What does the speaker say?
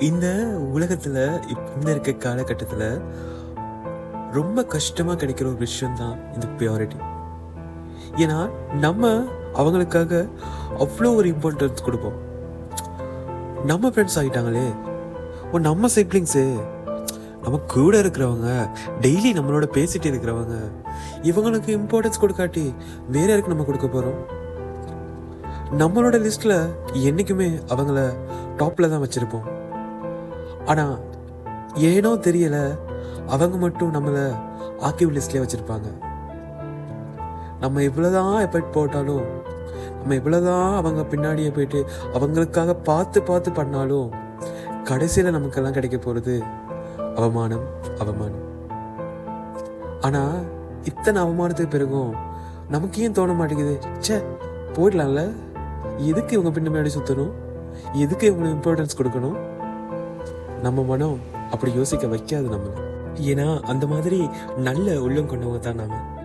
இந்த உலகத்துல இப்ப இருக்க காலகட்டத்துல ரொம்ப கஷ்டமா கிடைக்கிற ஒரு விஷயம் தான் இந்த பியூரிட்டி ஏன்னா நம்ம அவங்களுக்காக அவ்வளோ ஒரு இம்பார்ட்டன்ஸ் கொடுப்போம். நம்ம ஃப்ரெண்ட்ஸ் ஆகிட்டாங்களே ஓ நம்ம சிப்ளிங்ஸு நம்ம கூட இருக்கிறவங்க டெய்லி நம்மளோட பேசிட்டு இருக்கிறவங்க இவங்களுக்கு இம்பார்ட்டன்ஸ் கொடுக்காட்டி வேற யாருக்கு நம்ம கொடுக்க போகிறோம் நம்மளோட லிஸ்ட்டில் என்றைக்குமே அவங்கள டாப்பில் தான் வச்சுருப்போம். ஆனா ஏனோ தெரியல அவங்க மட்டும் நம்மளை ஆக்கிவ் லிஸ்ட்லயே வச்சிருப்பாங்க. நம்ம இவ்வளவுதான் எஃபர்ட் போட்டாலும் நம்ம இவ்வளவுதான் அவங்க பின்னாடியே போயிட்டு அவங்களுக்காக பார்த்து பார்த்து பண்ணாலும் கடைசியில நமக்கெல்லாம் கிடைக்க போகிறது அவமானம் அவமானம். ஆனா இத்தனை அவமானத்துக்கு பிறகும் நமக்கு ஏன் தோண மாட்டேங்குது? ச்சே போயிடலாம்ல. எதுக்கு இவங்க பின்னாடி சுற்றணும் எதுக்கு இவங்களுக்கு இம்பார்ட்டன்ஸ் கொடுக்கணும்? நம்ம மனம் அப்படி யோசிக்க வைக்காது நம்மளை. ஏன்னா அந்த மாதிரி நல்ல உள்ளம் கொண்டவங்க தான் நாம.